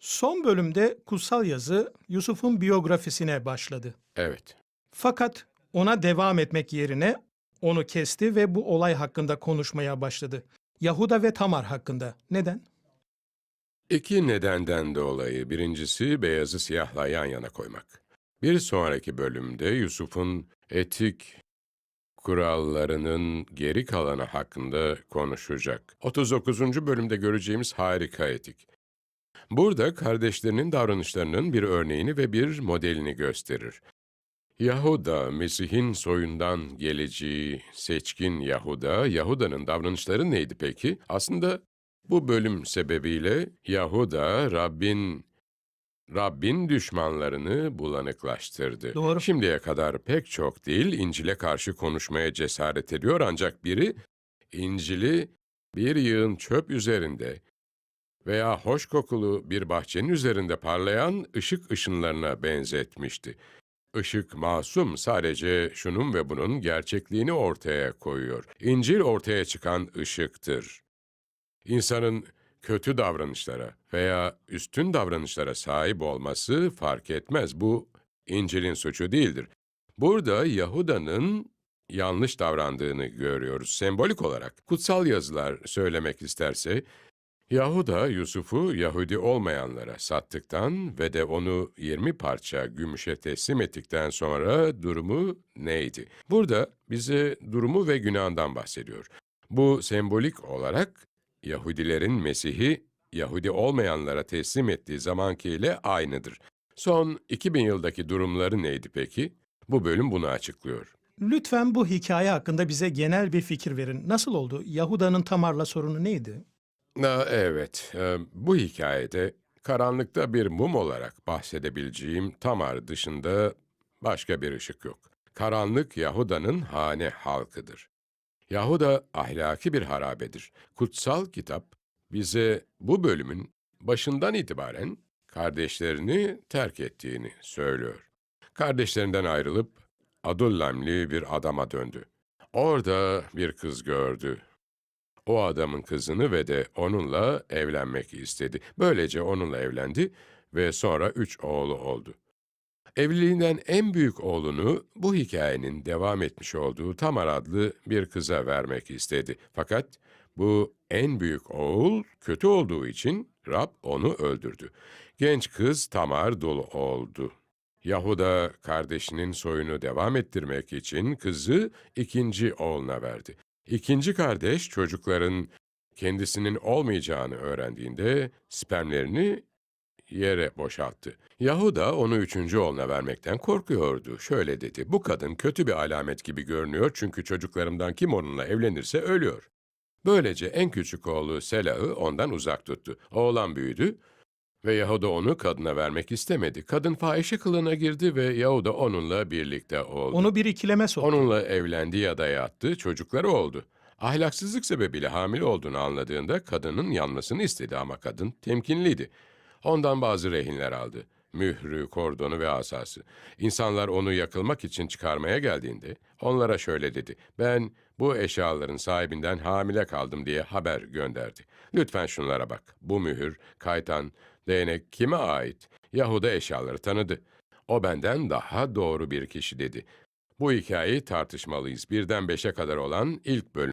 Son bölümde kutsal yazı Yusuf'un biyografisine başladı. Evet. Fakat ona devam etmek yerine onu kesti ve bu olay hakkında konuşmaya başladı. Yahuda ve Tamar hakkında. Neden? İki nedenden dolayı. Birincisi beyazı siyahla yan yana koymak. Bir sonraki bölümde Yusuf'un etik kurallarının geri kalanı hakkında konuşacak. 39. bölümde göreceğimiz harika etik. Burada kardeşlerinin davranışlarının bir örneğini ve bir modelini gösterir. Yahuda, Mesih'in soyundan geleceği seçkin Yahuda, Yahuda'nın davranışları neydi peki? Aslında bu bölüm sebebiyle Yahuda, Rabbin Rabbin düşmanlarını bulanıklaştırdı. Doğru. Şimdiye kadar pek çok değil İncil'e karşı konuşmaya cesaret ediyor ancak biri İncil'i bir yığın çöp üzerinde veya hoş kokulu bir bahçenin üzerinde parlayan ışık ışınlarına benzetmişti. Işık masum sadece şunun ve bunun gerçekliğini ortaya koyuyor. İncil ortaya çıkan ışıktır. İnsanın kötü davranışlara veya üstün davranışlara sahip olması fark etmez. Bu İncil'in suçu değildir. Burada Yahuda'nın yanlış davrandığını görüyoruz sembolik olarak. Kutsal yazılar söylemek isterse, Yahuda Yusuf'u Yahudi olmayanlara sattıktan ve de onu 20 parça gümüşe teslim ettikten sonra durumu neydi? Burada bize durumu ve günahından bahsediyor. Bu sembolik olarak Yahudilerin Mesih'i Yahudi olmayanlara teslim ettiği zamankiyle aynıdır. Son 2000 yıldaki durumları neydi peki? Bu bölüm bunu açıklıyor. Lütfen bu hikaye hakkında bize genel bir fikir verin. Nasıl oldu? Yahuda'nın Tamar'la sorunu neydi? Aa, evet, e, bu hikayede karanlıkta bir mum olarak bahsedebileceğim Tamar dışında başka bir ışık yok. Karanlık Yahuda'nın hane halkıdır. Yahuda ahlaki bir harabedir. Kutsal kitap bize bu bölümün başından itibaren kardeşlerini terk ettiğini söylüyor. Kardeşlerinden ayrılıp Adullamli bir adama döndü. Orada bir kız gördü. O adamın kızını ve de onunla evlenmek istedi. Böylece onunla evlendi ve sonra üç oğlu oldu. Evliliğinden en büyük oğlunu bu hikayenin devam etmiş olduğu Tamar adlı bir kıza vermek istedi. Fakat bu en büyük oğul kötü olduğu için Rab onu öldürdü. Genç kız Tamar dolu oldu. Yahuda kardeşinin soyunu devam ettirmek için kızı ikinci oğluna verdi. İkinci kardeş çocukların kendisinin olmayacağını öğrendiğinde spermlerini yere boşalttı. Yahuda onu üçüncü oğluna vermekten korkuyordu. Şöyle dedi, bu kadın kötü bir alamet gibi görünüyor çünkü çocuklarımdan kim onunla evlenirse ölüyor. Böylece en küçük oğlu Selah'ı ondan uzak tuttu. Oğlan büyüdü ve Yahuda onu kadına vermek istemedi. Kadın fahişe kılığına girdi ve Yahuda onunla birlikte oldu. Onu bir ikileme soktu. Onunla evlendi ya da yattı, çocukları oldu. Ahlaksızlık sebebiyle hamile olduğunu anladığında kadının yanmasını istedi ama kadın temkinliydi. Ondan bazı rehinler aldı. Mührü, kordonu ve asası. İnsanlar onu yakılmak için çıkarmaya geldiğinde onlara şöyle dedi. Ben bu eşyaların sahibinden hamile kaldım diye haber gönderdi. Lütfen şunlara bak. Bu mühür, kaytan, değnek kime ait? Yahuda eşyaları tanıdı. O benden daha doğru bir kişi dedi. Bu hikayeyi tartışmalıyız. Birden beşe kadar olan ilk bölüm.